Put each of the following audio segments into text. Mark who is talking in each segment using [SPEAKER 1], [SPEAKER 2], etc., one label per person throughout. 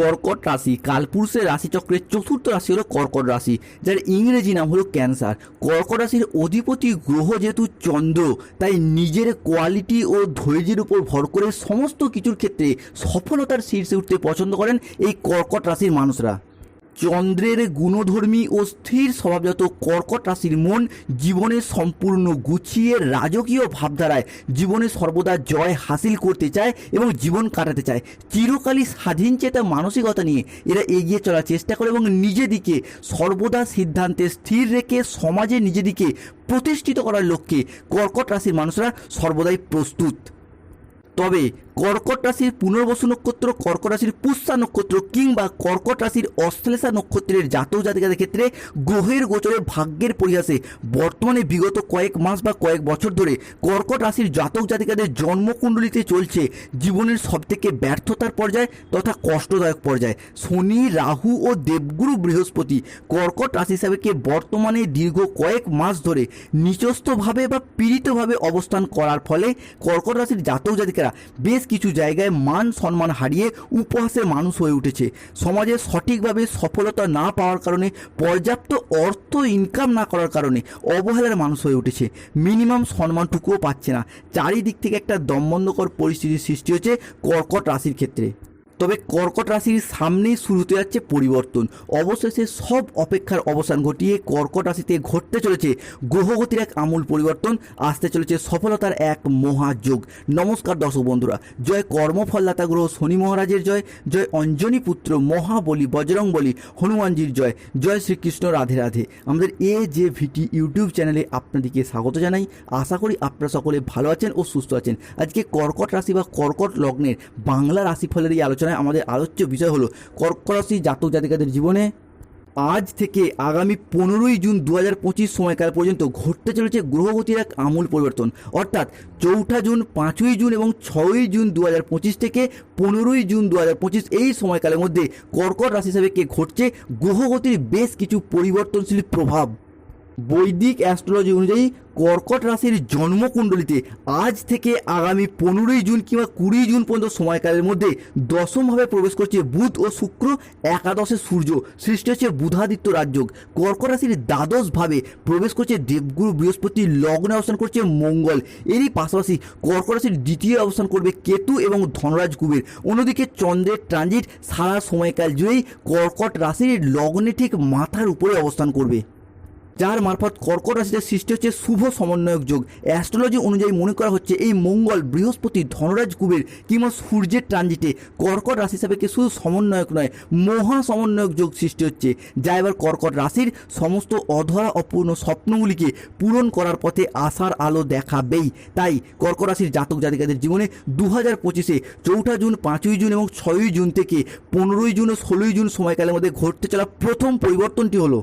[SPEAKER 1] কর্কট রাশি। কালপুরুষের রাশিচক্রের চতুর্থ রাশি হলো কর্কট রাশি, যার ইংরেজি নাম হলো ক্যান্সার। কর্কট রাশির অধিপতি গ্রহ যেহেতু চন্দ্র, তাই নিজের কোয়ালিটি ও ধৈর্যের উপর ভর করে সমস্ত কিছুর ক্ষেত্রে সফলতার শীর্ষে উঠতে পছন্দ করেন এই কর্কট রাশির মানুষরা। চন্দ্রের গুণধর্মী ও স্থির স্বভাবজাত কর্কট রাশির মন জীবনে সম্পূর্ণ গুছিয়ে রাজকীয় ভাবধারায় জীবনে সর্বদা জয় হাসিল করতে চায় এবং জীবন কাটাতে চায়। চিরকালই স্বাধীন চেতা মানসিকতা নিয়ে এরা এগিয়ে চলার চেষ্টা করে এবং নিজেদিকে সর্বদা সিদ্ধান্তে স্থির রেখে সমাজে নিজেদিকে প্রতিষ্ঠিত করার লক্ষ্যে কর্কট রাশির মানুষরা সর্বদাই প্রস্তুত। তবে কর্কট রাশির পুনর্বসু নক্ষত্র, কর্কট রাশির পুষ্যা নক্ষত্র কিংবা কর্কট রাশির অশ্লেষা নক্ষত্রের জাতক জাতিকাদের ক্ষেত্রে গ্রহের গোচরে ভাগ্যের পরিহাসে বর্তমানে বিগত কয়েক মাস বা কয়েক বছর ধরে কর্কট রাশির জাতক জাতিকাদের জন্মকুণ্ডলিতে চলছে জীবনের সবথেকে ব্যর্থতার পর্যায় তথা কষ্টদায়ক পর্যায়। শনি, রাহু ও দেবগুরু বৃহস্পতি কর্কট রাশি হিসাবেকে বর্তমানে দীর্ঘ কয়েক মাস ধরে নিচস্থভাবে বা পীড়িতভাবে অবস্থান করার ফলে কর্কট রাশির জাতক জাতিকারা বেশ কিছু জায়গায় মান সম্মান হারিয়ে উপহাসের মানুষ হয়ে উঠেছে। সমাজে সঠিকভাবে সফলতা না পাওয়ার কারণে, পর্যাপ্ত অর্থ ইনকাম না করার কারণে অবহেলার মানুষ হয়ে উঠেছে। মিনিমাম সম্মানটুকুও পাচ্ছে না। চারিদিক থেকে একটা দমবন্ধকর পরিস্থিতির সৃষ্টি হচ্ছে কর্কট রাশির ক্ষেত্রে। তবে কর্কট রাশির সামনেই শুরু হতে যাচ্ছে পরিবর্তন। অবশেষে সব অপেক্ষার অবসান ঘটিয়ে কর্কট রাশিতে ঘটতে চলেছে গ্রহগতির এক আমূল পরিবর্তন। আসতে চলেছে সফলতার এক মহাযোগ নমস্কার দর্শক বন্ধুরা, জয় কর্মফলদাতা গ্রহ শনি মহারাজের জয় জয় অঞ্জনী পুত্র মহাবলী বজরং বলি হনুমানজির জয় জয় শ্রীকৃষ্ণ রাধে রাধে। আমাদের এ যে ভিটি ইউটিউব চ্যানেলে আপনাদেরকে স্বাগত জানাই। আশা করি আপনারা সকলে ভালো আছেন ও সুস্থ আছেন। আজকে কর্কট রাশি বা কর্কট লগ্নের বাংলা রাশিফলের এই আলোচনায় আমাদের আলোচ্য বিষয় হলো কর্কট রাশি জাতক জাতিকাদের জীবনে আজ থেকে আগামী পনেরোই জুন দু হাজার পঁচিশ সময়কাল পর্যন্ত ঘটতে চলেছে গ্রহগতির এক আমূল পরিবর্তন। অর্থাৎ চৌঠা জুন, পাঁচই জুন এবং ছয়ই জুন দু হাজার পঁচিশ থেকে পনেরোই জুন দু হাজার পঁচিশ এই সময়কালের মধ্যে কর্কট রাশি হিসাবে কে ঘটছে, গ্রহগতির বেশ কিছু পরিবর্তনশীল প্রভাব। বৈদিক অ্যাস্ট্রোলজি অনুযায়ী কর্কট রাশির জন্মকুণ্ডলিতে আজ থেকে আগামী পনেরোই জুন কিংবা কুড়ি জুন পর্যন্ত সময়কালের মধ্যে দশমভাবে প্রবেশ করছে বুধ ও শুক্র, একাদশে সূর্য, সৃষ্টি হচ্ছে বুধাদিত্য রাজযোগ। কর্কট রাশির দ্বাদশভাবে প্রবেশ করছে দেবগুরু বৃহস্পতি, লগ্নে অবস্থান করছে মঙ্গল। এরই পাশাপাশি কর্কট রাশির দ্বিতীয় অবস্থান করবে কেতু এবং ধনরাজ কুবের। অন্যদিকে চন্দ্রের ট্রানজিট সারা সময়কাল জুড়েই কর্কট রাশির লগ্নে ঠিক মাথার উপরে অবস্থান করবে। যার মারফত কর্কট রাশিতে সৃষ্টি হচ্ছে শুভ সমন্বয়ক যোগ। অ্যাস্ট্রোলজি অনুযায়ী মনে করা হচ্ছে এই মঙ্গল বৃহস্পতি ধনরাজ কুবের কিংবা সূর্যের ট্রানজিটে কর্কট রাশি কি শুধু সমন্বয়ক নয়, মহা সমন্বয়ক যোগ সৃষ্টি হচ্ছে। যা এবার কর্কট রাশির সমস্ত অধরা অপূর্ণ স্বপ্নগুলিকে পূরণ করার পথে আশার আলো দেখাবেই। তাই কর্কট রাশির জাতক জাতিকাদের জীবনে দু হাজার পঁচিশে চৌঠা জুন, পাঁচই জুন এবং ছয়ই জুন থেকে পনেরোই জুন ও ষোলোই জুন সময়কালের মধ্যে ঘটতে চলা প্রথম পরিবর্তনটি হলো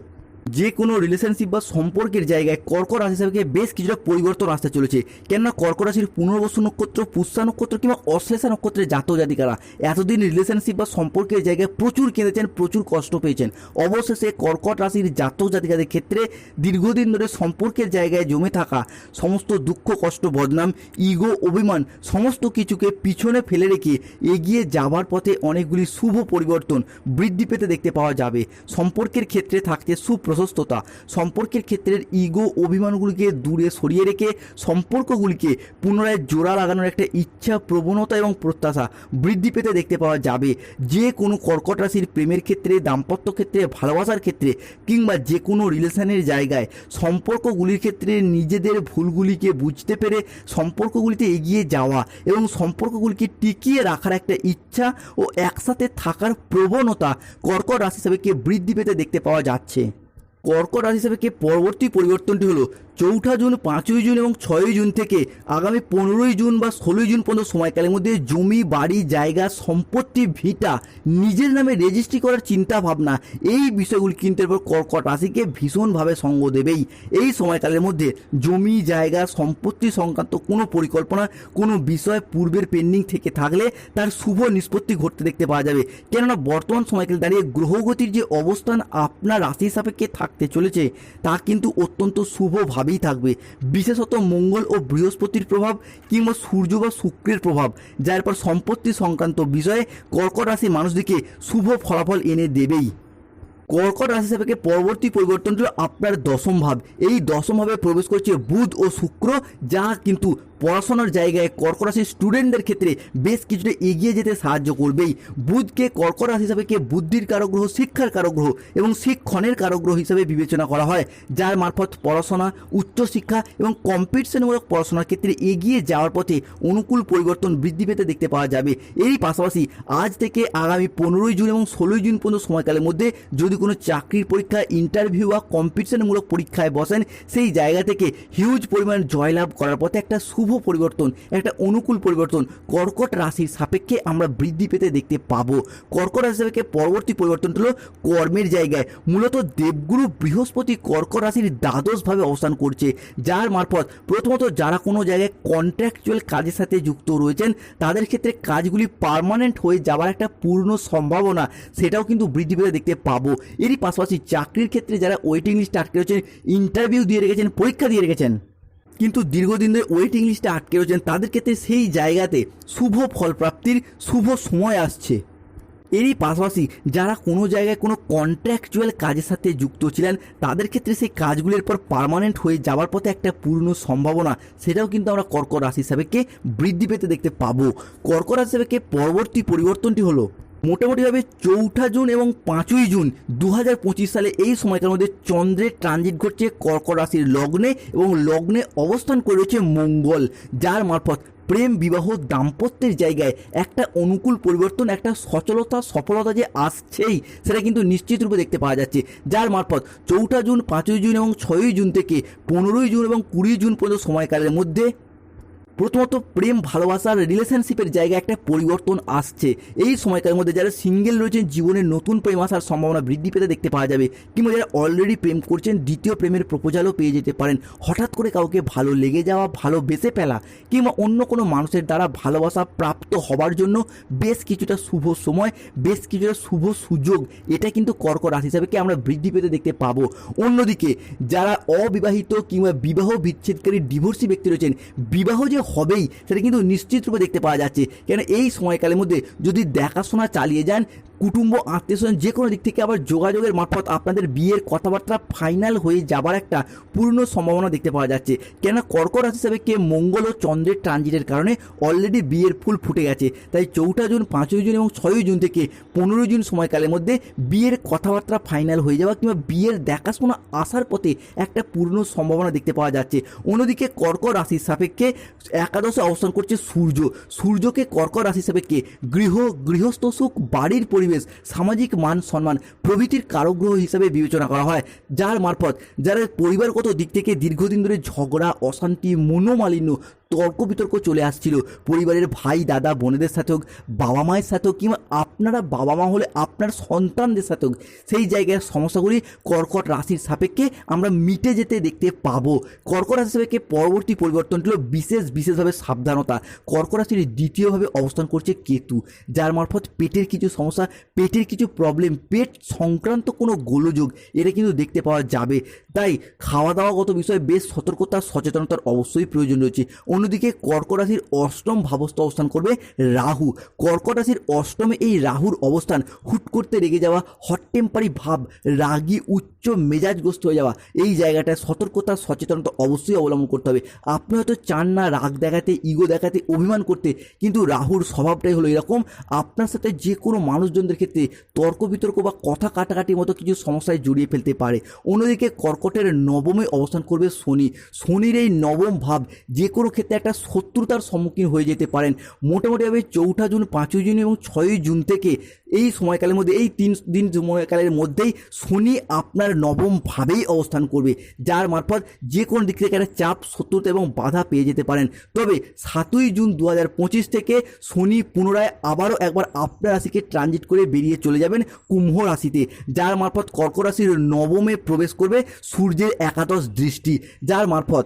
[SPEAKER 1] যে কোনো রিলেশনশিপ বা সম্পর্কের জায়গায় কর্কট রাশি হিসাবে বেশ কিছুটা পরিবর্তন আসতে চলেছে। কেননা কর্কট রাশির পুনর্বসু নক্ষত্র, পুষ্যা নক্ষত্র কিংবা অশ্লেষা নক্ষত্রের জাতক জাতিকারা এতদিন রিলেশনশিপ বা সম্পর্কের জায়গায় প্রচুর কেঁদেছেন, প্রচুর কষ্ট পেয়েছেন। অবশেষে কর্কট রাশির জাতক জাতিকাদের ক্ষেত্রে দীর্ঘদিন ধরে সম্পর্কের জায়গায় জমে থাকা সমস্ত দুঃখ, কষ্ট, বদনাম ইগো অভিমান সমস্ত কিছুকে পিছনে ফেলে রেখে এগিয়ে যাবার পথে অনেকগুলি শুভ পরিবর্তন বৃদ্ধি পেতে দেখতে পাওয়া যাবে। সম্পর্কের ক্ষেত্রে থাকছে সুপ্রশস্ততা সম্পর্কের ক্ষেত্রের ইগো অভিমানগুলিকে দূরে সরিয়ে রেখে সম্পর্কগুলিকে পুনরায় জোড়া লাগানোর একটা ইচ্ছা, প্রবণতা এবং প্রত্যাশা বৃদ্ধি পেতে দেখতে পাওয়া যাবে। যে কোনো কর্কট রাশির প্রেমের ক্ষেত্রে, দাম্পত্য ক্ষেত্রে, ভালোবাসার ক্ষেত্রে কিংবা যে কোনো রিলেশনের জায়গায় সম্পর্কগুলির ক্ষেত্রে নিজেদের ভুলগুলিকে বুঝতে পেরে সম্পর্কগুলিতে এগিয়ে যাওয়া এবং সম্পর্কগুলিকে টিকিয়ে রাখার একটা ইচ্ছা ও একসাথে থাকার প্রবণতা কর্কট রাশি হিসাবে বৃদ্ধি পেতে দেখতে পাওয়া যাচ্ছে। কর্কট রাশি হিসাবে কে পরবর্তী পরিবর্তনটি হলো চৌঠা জুন, পাঁচই জুন এবং ছয়ই জুন থেকে আগামী পনেরোই জুন বা ষোলোই জুন পর্যন্ত সময়কালের মধ্যে জমি, বাড়ি, জায়গা, সম্পত্তি, ভিটা নিজের নামে রেজিস্ট্রি করার চিন্তা ভাবনা এই বিষয়গুলি কিন্তু এরপর কর্কট রাশিকে ভীষণভাবে সঙ্গ দেবেই। এই সময়কালের মধ্যে জমি, জায়গা, সম্পত্তি সংক্রান্ত কোনো পরিকল্পনা, কোনো বিষয় পূর্বের পেন্ডিং থেকে থাকলে তার শুভ নিষ্পত্তি ঘটতে দেখতে পাওয়া যাবে। কেননা বর্তমান সময়কালে দাঁড়িয়ে গ্রহগতির যে অবস্থান, আপনার রাশি সাপেক্ষে থাক থাকতে চলেছে, তা কিন্তু অত্যন্ত শুভভাবেই থাকবে। বিশেষত মঙ্গল ও বৃহস্পতির প্রভাব কিংবা সূর্য বা শুক্রের প্রভাব, যার পর সম্পত্তি সংক্রান্ত বিষয়ে কর্কট রাশি মানুষদিকে শুভ ফলাফল এনে দেবেই। কর্কট রাশি সাপেক্ষে পরবর্তী পরিবর্তন হলো আপনার দশম ভাব। এই দশম ভাবে প্রবেশ করছে বুধ ও শুক্র, যা কিন্তু পড়াশোনার জায়গায় কর্কট রাশির স্টুডেন্টদের ক্ষেত্রে বেশ কিছুটা এগিয়ে যেতে সাহায্য করবেই। বুধকে কর্কট রাশি সাপেক্ষে বুদ্ধির কারগ্রহ, শিক্ষার কারগ্রহ এবং শিক্ষণের কারগ্রহ হিসাবে বিবেচনা করা হয়, যার মারফত পড়াশোনা, উচ্চশিক্ষা এবং কম্পিটিশনমূলক পড়াশোনার ক্ষেত্রে এগিয়ে যাওয়ার পথে অনুকূল পরিবর্তন বৃদ্ধি পেতে দেখতে পাওয়া যাবে। এরই পাশাপাশি আজ থেকে আগামী পনেরোই জুন এবং ষোলোই জুন পর্যন্ত সময়কালের মধ্যে যদি কোনো চাকরির পরীক্ষা ইন্টারভিউ বা কম্পিটিশনমূলক পরীক্ষায় বসেন, সেই জায়গা থেকে হিউজ পরিমাণ জয়লাভ করার পথে একটা শুভ পরিবর্তন, একটা অনুকূল পরিবর্তন। কর্কট রাশির সাপেক্ষে আমরা বৃদ্ধি পেতে দেখতে পাবো। কর্কট রাশি সাপেক্ষে পরবর্তী পরিবর্তন হলো কর্মের জায়গায়। মূলত দেবগুরু বৃহস্পতি কর্কট রাশির দ্বাদশভাবে অবস্থান করছে। যার মারফত প্রথমত যারা কোনো জায়গায় কন্ট্রাকচুয়াল কাজের সাথে যুক্ত রয়েছেন, তাদের ক্ষেত্রে কাজগুলি পার্মানেন্ট হয়ে যাওয়ার একটা পূর্ণ সম্ভাবনা, সেটাও কিন্তু বৃদ্ধি পেতে দেখতে পাবো। এরই পাশাপাশি চাকরির ক্ষেত্রে যারা ওয়েটিং লিস্ট আটকে রয়েছেন ইন্টারভিউ দিয়ে রেখেছেন, পরীক্ষা দিয়ে রেখেছেন। কিন্তু দীর্ঘদিন ধরে ওয়েটিং লিস্টে আটকে রয়েছেন তাদের ক্ষেত্রে সেই জায়গাতে শুভ ফলপ্রাপ্তির শুভ সময় আসছে। এরই পাশাপাশি যারা কোনো জায়গায় কোনো কন্ট্রাকচুয়াল কাজের সাথে যুক্ত ছিলেন, তাদের ক্ষেত্রে সেই কাজগুলির পর পার্মানেন্ট হয়ে যাওয়ার পথে একটা পূর্ণ সম্ভাবনা, সেটাও কিন্তু আমরা কর্কট রাশি সাপেক্ষে বৃদ্ধি পেতে দেখতে পাবো। কর্কট রাশি সাপেক্ষে পরবর্তী পরিবর্তনটি হলো মোটামুটিভাবে চৌঠা জুন এবং পাঁচই জুন দু হাজার পঁচিশ সালে এই সময়কার মধ্যে চন্দ্রের ট্রানজিট ঘটছে কর্কট রাশির লগ্নে এবং লগ্নে অবস্থান করে রয়েছে মঙ্গল, যার মারফত প্রেম, বিবাহ, দাম্পত্যের জায়গায় একটা অনুকূল পরিবর্তন, একটা সচলতা, সফলতা যে আসছেই, সেটা কিন্তু নিশ্চিত রূপে দেখতে পাওয়া যাচ্ছে। যার মারফত চৌঠা জুন, পাঁচই জুন এবং ছয়ই জুন থেকে পনেরোই জুন এবং কুড়ি জুন পর্যন্ত সময়কালের মধ্যে প্রথমত প্রেম ভালোবাসার রিলেশনশিপের জায়গায় একটা পরিবর্তন আসছে। এই সময়কালের মধ্যে যারা সিঙ্গেল রয়েছেন, জীবনে নতুন প্রেম আসার সম্ভাবনা বৃদ্ধি পেতে দেখতে পাওয়া যাবে। কিংবা যারা অলরেডি প্রেম করছেন, দ্বিতীয় প্রেমের প্রপোজালও পেয়ে যেতে পারেন। হঠাৎ করে কাউকে ভালো লেগে যাওয়া, ভালো বেসে ফেলা, কিংবা অন্য কোনো মানুষের দ্বারা ভালোবাসা প্রাপ্ত হবার জন্য বেশ কিছুটা শুভ সময়, বেশ কিছুটা শুভ সুযোগ, এটা কিন্তু কর্কট রাশি হিসাবে কি আমরা বৃদ্ধি পেতে দেখতে পাবো। অন্যদিকে, যারা অবিবাহিত কিংবা বিবাহ বিচ্ছেদকারী ডিভোর্সি ব্যক্তি রয়েছেন, বিবাহ যে হবেই, সেটা কিন্তু নিশ্চিত রূপে দেখতে পাওয়া যাচ্ছে। কেন এই সময়কালের মধ্যে যদি দেখাশোনা চালিয়ে যান কুটুম্ব, আত্মীয় স্বজন যে কোনো দিক থেকে আবার যোগাযোগের মারফত আপনাদের বিয়ের কথাবার্তা ফাইনাল হয়ে যাবার একটা পূর্ণ সম্ভাবনা দেখতে পাওয়া যাচ্ছে। কেননা কর্কট রাশি হিসাবে কে মঙ্গল ও চন্দ্রের ট্রানজিটের কারণে অলরেডি বিয়ের ফুল ফুটে গেছে। তাই চৌঠা জুন, পাঁচই জুন এবং ছয়ই জুন থেকে পনেরোই জুন সময়কালের মধ্যে বিয়ের কথাবার্তা ফাইনাল হয়ে যাওয়া কিংবা বিয়ের দেখাশোনা আসার পথে একটা পূর্ণ সম্ভাবনা দেখতে পাওয়া যাচ্ছে। অন্যদিকে কর্কট রাশির সাপেক্ষে একাদশে অবস্থান করছে সূর্য। সূর্যকে কর্কট রাশি সাপেক্ষে গৃহ, গৃহস্থ সুখ, বাড়ির পরিবেশ, সামাজিক মান সম্মান প্রভৃতির কারগ্রহ হিসাবে বিবেচনা করা হয়। যার মারফত যারা পরিবারগত দিক থেকে দীর্ঘদিন ধরে ঝগড়া, অশান্তি, মনোমালিন্য তর্ক বিতর্ক চলে আসছিল। পরিবারের ভাই, দাদা, বোনেদের সাথে হোক বাবা মায়ের সাথে হোক কিংবা আপনারা বাবা মা হলে আপনার সন্তানদের সাথে হোক সেই জায়গার সমস্যাগুলি কর্কট রাশির সাপেক্ষে আমরা মিটে যেতে দেখতে পাবো। কর্কট রাশি সাপেক্ষে পরবর্তী পরিবর্তনটি হলো বিশেষ, বিশেষভাবে সাবধানতা। কর্কট রাশির দ্বিতীয়ভাবে অবস্থান করছে কেতু, যার মারফত পেটের কিছু সমস্যা, পেটের কিছু প্রবলেম পেট সংক্রান্ত কোনো গোলযোগ, এটা কিন্তু দেখতে পাওয়া যাবে। তাই খাওয়া দাওয়াগত বিষয়ে বেশ সতর্কতা, সচেতনতার অবশ্যই প্রয়োজন রয়েছে। অন্যদিকে কর্কট রাশির অষ্টম ভাবস্থ অবস্থান করবে রাহু। কর্কট রাশির অষ্টমে এই রাহুর অবস্থান হুট করতে রেগে যাওয়া হট টেম্পারি ভাব, রাগী, উচ্চ মেজাজগ্রস্ত হয়ে যাওয়া, এই জায়গাটায় সতর্কতা, সচেতনতা অবশ্যই অবলম্বন করতে হবে। আপনি হয়তো চান না রাগ দেখাতে ইগো দেখাতে, অভিমান করতে, কিন্তু রাহুর স্বভাবটাই হলো এরকম। আপনার সাথে যে কোনো মানুষজনদের ক্ষেত্রে তর্ক বিতর্ক বা কথা কাটাকাটির মতো কিছু সমস্যায় জড়িয়ে ফেলতে পারে। অন্যদিকে কর্কটের নবমে অবস্থান করবে শনি। শনির এই নবম ভাব যে কোনো ক্ষেত্রে একটা শত্রুতার সম্মুখীন হয়ে যেতে পারেন। মোটামুটি মোটামুটিভাবে চৌঠা জুন, পাঁচই জুন এবং ছয়ই জুন থেকে এই সময়কালের মধ্যে, এই তিন দিন সময়কালের মধ্যেই শনি আপনার নবম ভাবেই অবস্থান করবে। যার মারফত যে কোনো দিক থেকে একটা চাপ, শত্রুতা এবং বাধা পেয়ে যেতে পারেন। তবে সাতই জুন দু হাজার পঁচিশ থেকে শনি পুনরায় আবারও একবার আপনার রাশিকে ট্রানজিট করে বেরিয়ে চলে যাবেন কুম্ভ রাশিতে। যার মারফত কর্ক রাশির নবমে প্রবেশ করবে সূর্যের একাদশ দৃষ্টি। যার মারফত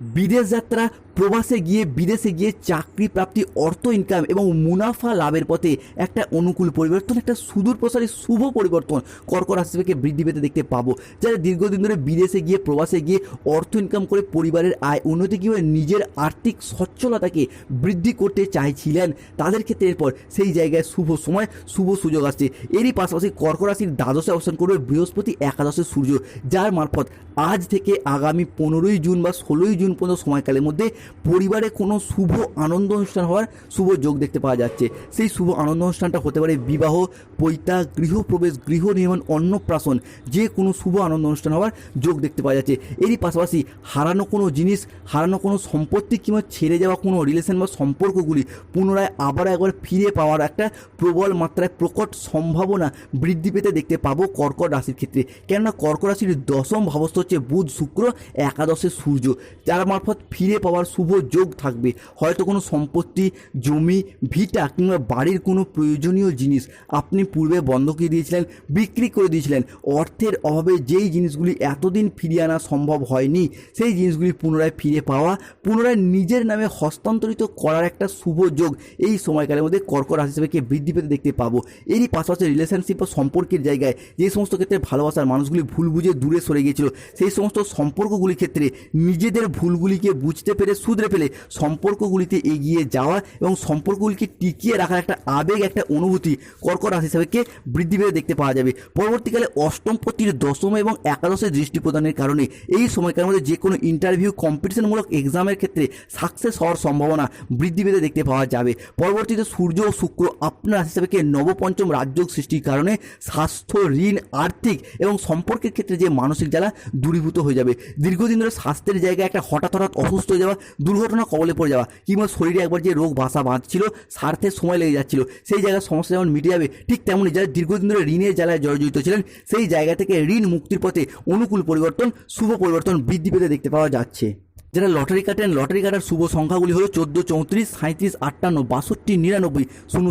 [SPEAKER 1] বিদেশ যাত্রা, প্রবাসে গিয়ে বিদেশে গিয়ে চাকরি প্রাপ্তি অর্থ ইনকাম এবং মুনাফা লাভের পথে একটা অনুকূল পরিবর্তন, একটা সুদূর প্রসারী, শুভ পরিবর্তন কর্কট রাশি থেকে বৃদ্ধি পেতে দেখতে পাবো। যারা দীর্ঘদিন ধরে বিদেশে গিয়ে, প্রবাসে গিয়ে অর্থ ইনকাম করে পরিবারের আয় উন্নতি কীভাবে নিজের আর্থিক সচ্ছলতাকে বৃদ্ধি করতে চাইছিলেন, তাদের ক্ষেত্রে এরপর সেই জায়গায় শুভ সময়, শুভ সুযোগ আসছে। এরই পাশাপাশি কর্কট রাশির দ্বাদশে অবস্থান করবে বৃহস্পতি একাদশে সূর্য, যার মারফত আজ থেকে আগামী পনেরোই জুন বা ষোলোই জুন পর্যন্ত সময়কালের মধ্যে পরিবারে কোনো শুভ আনন্দ অনুষ্ঠান হওয়ার শুভ যোগ দেখতে পাওয়া যাচ্ছে। সেই শুভ আনন্দ অনুষ্ঠানটা হতে পারে বিবাহ, পৈতা গৃহপ্রবেশ গৃহ নির্মাণ, অন্নপ্রাশন, যে কোনো শুভ আনন্দ অনুষ্ঠান হওয়ার যোগ দেখতে পাওয়া যাচ্ছে। এরই পাশাপাশি হারানো কোনো জিনিস, হারানো কোনো সম্পত্তি কিংবা ছেড়ে যাওয়া কোনো রিলেশন বা সম্পর্কগুলি পুনরায় আবার একবার ফিরে পাওয়ার একটা প্রবল মাত্রায় প্রকট সম্ভাবনা বৃদ্ধি পেতে দেখতে পাবো কর্কট রাশির ক্ষেত্রে। কেননা কর্কট রাশির দশম ভাবস্থ হচ্ছে বুধ, শুক্র, একাদশে সূর্য। যার মারফত ফিরে পাওয়ার শুভ যোগ থাকবে। হয়তো কোনো সম্পত্তি, জমি, ভিটা কিংবা বাড়ির কোনো প্রয়োজনীয় জিনিস আপনি পূর্বে বন্ধকে দিয়েছিলেন, বিক্রি করে দিয়েছিলেন। অর্থের অভাবে যেই জিনিসগুলি এতদিন ফিরিয়ে আনা সম্ভব হয়নি, সেই জিনিসগুলি পুনরায় ফিরে পাওয়া, পুনরায় নিজের নামে হস্তান্তরিত করার একটা শুভ যোগ এই সময়কালের মধ্যে কর্কট রাশি হিসেবে বৃদ্ধি পেতে দেখতে পাবো। এরই পাশাপাশি রিলেশনশিপ বা সম্পর্কের জায়গায় যে সমস্ত ক্ষেত্রে ভালোবাসার মানুষগুলি ভুল বুঝে দূরে সরে গিয়েছিল, সেই সমস্ত সম্পর্কগুলির ক্ষেত্রে নিজেদের ভুলগুলিকে বুঝতে পেরে, শুধরে ফেলে সম্পর্কগুলিতে এগিয়ে যাওয়া এবং সম্পর্কগুলিকে টিকিয়ে রাখার একটা আবেগ, একটা অনুভূতি কর্কট রাশি হিসাবে বৃদ্ধি পেতে দেখতে পাওয়া যাবে। পরবর্তীকালে অষ্টম পতির দশম এবং একাদশের দৃষ্টি প্রদানের কারণে এই সময়কার মধ্যে যে কোনো ইন্টারভিউ কম্পিটিশনমূলক এক্সামের ক্ষেত্রে সাকসেস হওয়ার সম্ভাবনা বৃদ্ধি পেতে দেখতে পাওয়া যাবে। পরবর্তীতে সূর্য ও শুক্র আপনার রাশি হিসাবে নবপঞ্চম রাজযোগ সৃষ্টির কারণে স্বাস্থ্য, ঋণ, আর্থিক এবং সম্পর্কের ক্ষেত্রে যে মানসিক জ্বালা দূরীভূত হয়ে যাবে। দীর্ঘদিন ধরে স্বাস্থ্যের জায়গায় একটা হঠাৎ হঠাৎ অসুস্থ হয়ে যাওয়া, দুর্ঘটনা কবলে পড়ে যাওয়া, কিংবা শরীরে একবার যে রোগ বাসা বাঁধছিল স্বার্থের সময় লেগে যাচ্ছিল। সেই জায়গার সমস্যা যেমন মিটে যাবে, ঠিক তেমনই যারা দীর্ঘদিন ধরে ঋণের জ্বালায় জর্জরিত ছিলেন, সেই জায়গা থেকে ঋণ মুক্তির পথে অনুকূল পরিবর্তন, শুভ পরিবর্তন বৃদ্ধি পেতে দেখতে পাওয়া যাচ্ছে। যারা লটারি কাটেন, লটারি কাটার শুভ সংখ্যাগুলি হলো চোদ্দ, চৌত্রিশ সাঁত্রিশ আটান্ন, বাষট্টি, নিরানব্বই, শূন্য